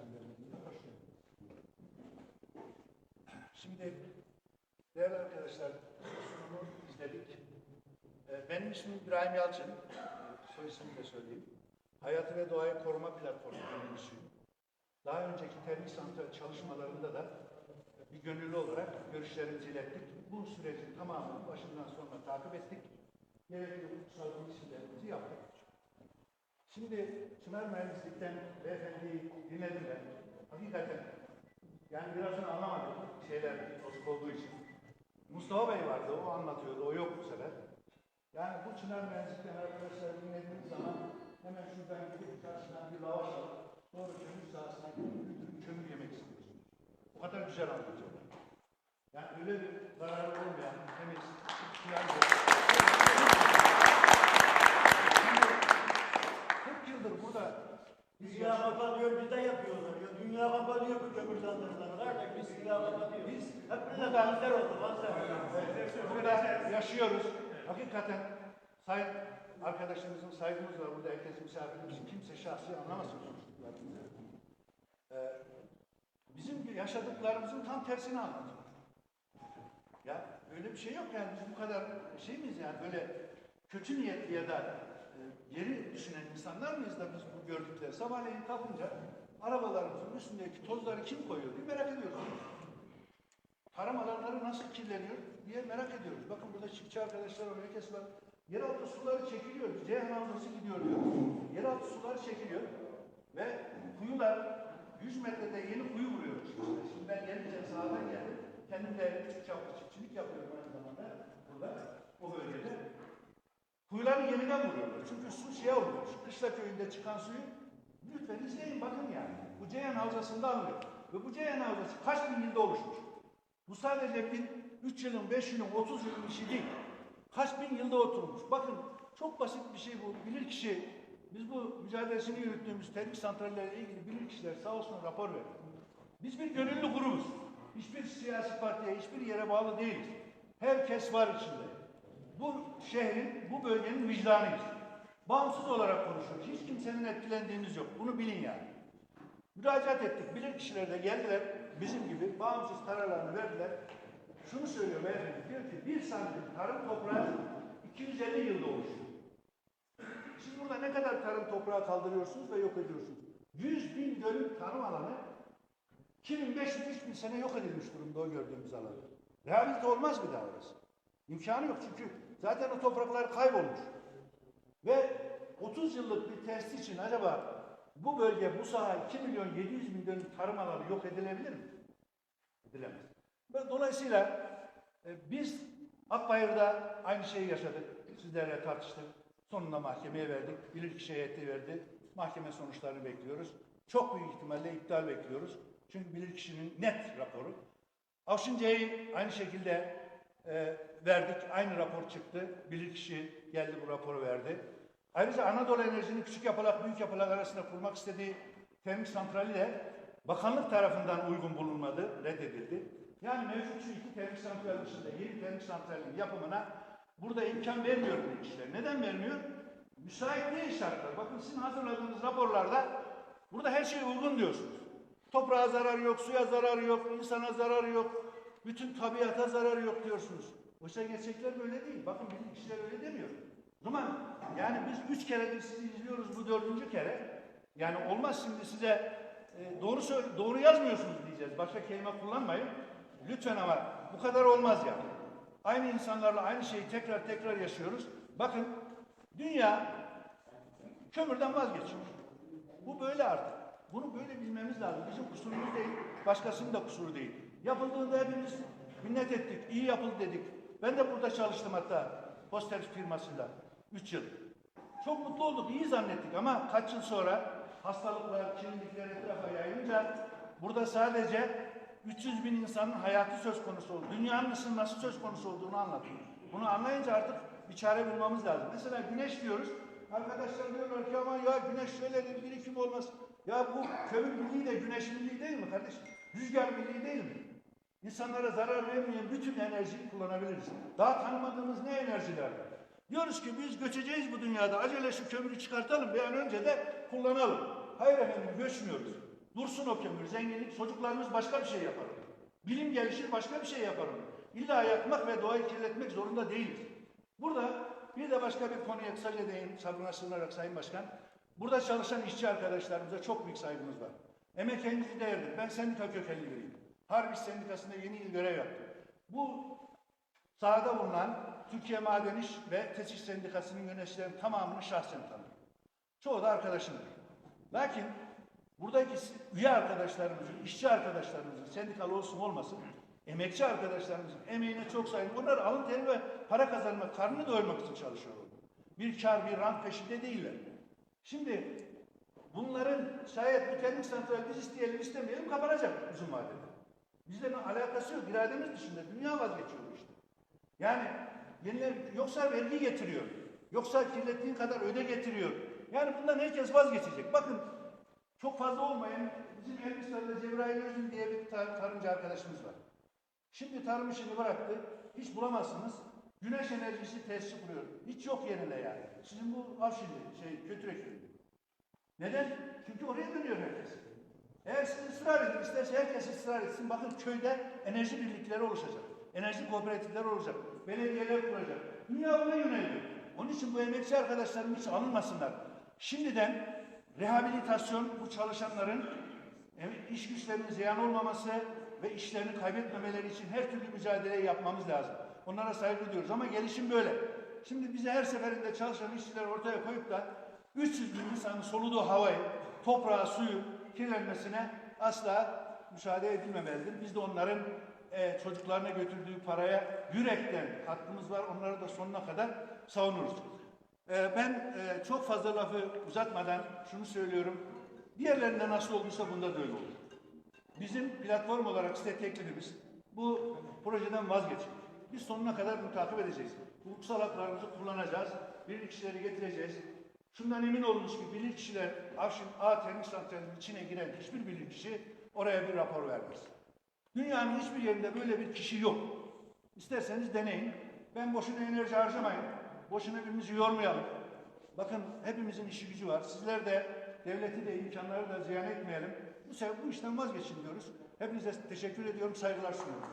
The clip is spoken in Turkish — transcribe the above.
Hoş geldiniz. Şimdi değerli arkadaşlar sunumu izledik. Ee, Benim ismim İbrahim Yalçın. Ee, Soy ismimi de söyleyeyim. Hayatı ve Doğayı Koruma Platformu öncüsüyüm. Daha önceki termik santral çalışmalarında da bir gönüllü olarak görüşlerimizi ilettik. Bu sürecin tamamını başından sonuna takip ettik. Gerekli hukuksal bilgilerimizi yaptık. Şimdi Çınar Mühendislik'ten beyefendiyi dinledim ben. Hakikaten yani birazını anlamadım şeyler bozuk olduğu için. Mustafa Bey vardı, o anlatıyordu, o yok bu sefer. Yani bu Çınar Mühendislik'ten arkadaşlar dinlediğiniz zaman hemen şuradan gidip karşıdan bir lavaş alıp sonra kömür sahasına gidip kömür yemek istiyorsunuz. O kadar güzel anlatıyorlar. Yani öyle bir zararı olmayan, temiz, suyan bir... Şimdi 40 yıldır burada biz Dünya kapanıyor, biz de yapıyorlar. Ya dünya kapanıyor bu kömür sandırıları. Kardeş biz dünya kapanıyor. Biz hep kanser oldu. Burada yaşıyoruz. Hakikaten say arkadaşlarımızın saygımız var. Burada herkes misafirimiz. Kimse şahsi anlamasın konuştuklarımızı. Ee, bizim yaşadıklarımızın tam tersini anlatıyor. Ya öyle bir şey yok yani biz bu kadar şey miyiz yani böyle kötü niyetli ya da e, geri düşünen insanlar mıyız da biz bu gördükleri sabahleyin kalkınca arabalarımızın üstündeki tozları kim koyuyor diye merak ediyoruz. Tarım alanları nasıl kirleniyor diye merak ediyoruz. Bakın burada çiftçi arkadaşlar var, herkes var. Yeraltı suları çekiliyor. Ceyhan Havzası gidiyor diyor. Yeraltı suları çekiliyor. Ve kuyular 100 metrede yeni kuyu vuruyoruz. işte. Şimdi ben gelince sahadan geldim. Kendim de küçük çaplı çiftçilik yapıyorum aynı zamanda burada, o bölgede. Kuyuları yeniden vuruyorlar. Çünkü su şeye. Şu Kışla köyünde çıkan suyu lütfen izleyin bakın yani. Bu Ceyhan Havzası'nda alınıyor. Ve bu Ceyhan Havzası kaç bin yılda oluşmuş? Bu sadece bir 3 yılın, 5 yılın, 30 yılın işi değil. Kaç bin yılda oturmuş. Bakın çok basit bir şey bu. Bilir kişi, biz bu mücadelesini yürüttüğümüz termik santrallerle ilgili bilir kişiler sağ olsun rapor veriyor. Biz bir gönüllü grubuz. Hiçbir siyasi partiye, hiçbir yere bağlı değiliz. Herkes var içinde. Bu şehrin, bu bölgenin vicdanıyız. Bağımsız olarak konuşuyoruz. Hiç kimsenin etkilendiğimiz yok. Bunu bilin yani. Müracaat ettik. Bilir kişiler de geldiler. Bizim gibi bağımsız kararlarını verdiler. Şunu söylüyor beyefendi. Diyor ki bir santim tarım toprağı 250 yılda oluşuyor. Siz burada ne kadar tarım toprağı kaldırıyorsunuz ve yok ediyorsunuz? 100 bin dönüm tarım alanı 2500-3000 sene yok edilmiş durumda o gördüğümüz alan. Rehabilite olmaz bir daha orası. İmkanı yok çünkü zaten o topraklar kaybolmuş. Ve 30 yıllık bir test için acaba bu bölge, bu saha 2 milyon 700 bin dönüm tarım alanı yok edilebilir mi? Edilemez. Dolayısıyla e, biz Akbayır'da aynı şeyi yaşadık. Sizlerle tartıştık. Sonunda mahkemeye verdik. Bilirkişi heyeti verdi. Mahkeme sonuçlarını bekliyoruz. Çok büyük ihtimalle iptal bekliyoruz. Çünkü bilirkişinin net raporu. Avşince'yi aynı şekilde e, verdik. Aynı rapor çıktı. Bilirkişi geldi bu raporu verdi. Ayrıca Anadolu Enerji'nin küçük yapılak, büyük yapılak arasında kurmak istediği termik santrali de bakanlık tarafından uygun bulunmadı, reddedildi. Yani mevcut şu iki termik santral dışında yeni termik santralin yapımına burada imkan vermiyor bilirkişiler. Neden vermiyor? Müsait değil şartlar. Bakın sizin hazırladığınız raporlarda burada her şey uygun diyorsunuz. Toprağa zararı yok, suya zararı yok, insana zararı yok, bütün tabiata zararı yok diyorsunuz. Oysa gerçekler böyle değil. Bakın bilim kişiler öyle demiyor. Zaman yani biz üç keredir sizi izliyoruz bu dördüncü kere. Yani olmaz şimdi size e, doğru doğru yazmıyorsunuz diyeceğiz. Başka kelime kullanmayın. Lütfen ama bu kadar olmaz yani. Aynı insanlarla aynı şeyi tekrar tekrar yaşıyoruz. Bakın dünya kömürden vazgeçiyor. Bu böyle artık. Bunu böyle bilmemiz lazım. Bizim kusurumuz değil, başkasının da kusuru değil. Yapıldığında hepimiz minnet ettik, iyi yapıldı dedik. Ben de burada çalıştım hatta poster firmasında. Üç yıl. Çok mutlu olduk, iyi zannettik ama kaç yıl sonra hastalıklar, kirlilikler etrafa yayılınca burada sadece 300 bin insanın hayatı söz konusu oldu. Dünyanın ısınması söz konusu olduğunu anlatıyor. Bunu anlayınca artık bir çare bulmamız lazım. Mesela güneş diyoruz. Arkadaşlar diyorlar ki ama ya güneş şöyle birikim olmaz. Ya bu kömür birliği de güneş birliği değil mi kardeşim? Rüzgar birliği değil mi? İnsanlara zarar vermeyen bütün enerjiyi kullanabiliriz. Daha tanımadığımız ne enerjiler var? Diyoruz ki biz göçeceğiz bu dünyada. Acele şu kömürü çıkartalım bir an önce de kullanalım. Hayır efendim göçmüyoruz. Dursun o kömür, zenginlik, çocuklarımız başka bir şey yapar. Bilim gelişir, başka bir şey yapar. İlla yakmak ve doğayı kirletmek zorunda değiliz. Burada bir de başka bir konuya kısaca değin, sabrına sığınarak Sayın Başkan. Burada çalışan işçi arkadaşlarımıza çok büyük saygımız var. Emek kendisi değerli. Ben sendika kökenli biriyim. Harbi Sendikası'nda yeni yıl görev yaptım. Bu sahada bulunan Türkiye Maden İş ve Tesis Sendikası'nın yöneticilerinin tamamını şahsen tanıyorum. Çoğu da arkadaşımdır. Lakin buradaki üye arkadaşlarımızın, işçi arkadaşlarımızın, sendikalı olsun olmasın, emekçi arkadaşlarımızın emeğine çok sayın. Onlar alın teri ve para kazanmak, karnını doyurmak için çalışıyorlar. Bir kar, bir rant peşinde değiller. Şimdi bunların şayet bu termik santral biz isteyelim istemeyelim kapanacak uzun vadede. Bizle alakası yok. İrademiz dışında. Dünya vazgeçiyor işte. Yani yeniler, yoksa vergi getiriyor. Yoksa kirlettiğin kadar öde getiriyor. Yani bundan herkes vazgeçecek. Bakın çok fazla olmayan bizim Elbistan'da Cebrail Özün diye bir tar- tarımcı arkadaşımız var. Şimdi tarım işini bıraktı. Hiç bulamazsınız. Güneş enerjisi tesisi kuruyor. Hiç yok yerinde yani. Sizin bu Avşinli, şey, Götürek köyü. Neden? Çünkü oraya dönüyor herkes. Eğer siz ısrar edin, isterse herkes ısrar etsin. Bakın köyde enerji birlikleri oluşacak. Enerji kooperatifleri olacak. Belediyeler kuracak. Dünya buna yöneliyor. Onun için bu emekçi arkadaşlarım hiç alınmasınlar. Şimdiden rehabilitasyon bu çalışanların iş güçlerinin ziyan olmaması ve işlerini kaybetmemeleri için her türlü mücadele yapmamız lazım. Onlara saygı duyuyoruz ama gelişim böyle. Şimdi bize her seferinde çalışan işçiler ortaya koyup da 300 bin insanın soluduğu havayı, toprağı, suyu kirlenmesine asla müsaade edilmemelidir. Biz de onların e, çocuklarına götürdüğü paraya yürekten katkımız var. Onları da sonuna kadar savunuruz. E, ben e, çok fazla lafı uzatmadan şunu söylüyorum. Diğerlerinde nasıl olduysa bunda da öyle olur. Bizim platform olarak size teklifimiz bu projeden vazgeçin. Biz sonuna kadar bunu takip edeceğiz. Hukuksal haklarımızı kullanacağız. Bilirkişileri getireceğiz. Şundan emin olunuz ki bilirkişiler Afşin A termik santralinin içine giren hiçbir bilirkişi oraya bir rapor vermez. Dünyanın hiçbir yerinde böyle bir kişi yok. İsterseniz deneyin. Ben boşuna enerji harcamayın. Boşuna birbirimizi yormayalım. Bakın hepimizin işi gücü var. Sizler de devleti de imkanları da ziyan etmeyelim. Bu bu işten vazgeçin diyoruz. Hepinize teşekkür ediyorum. Saygılar sunuyorum.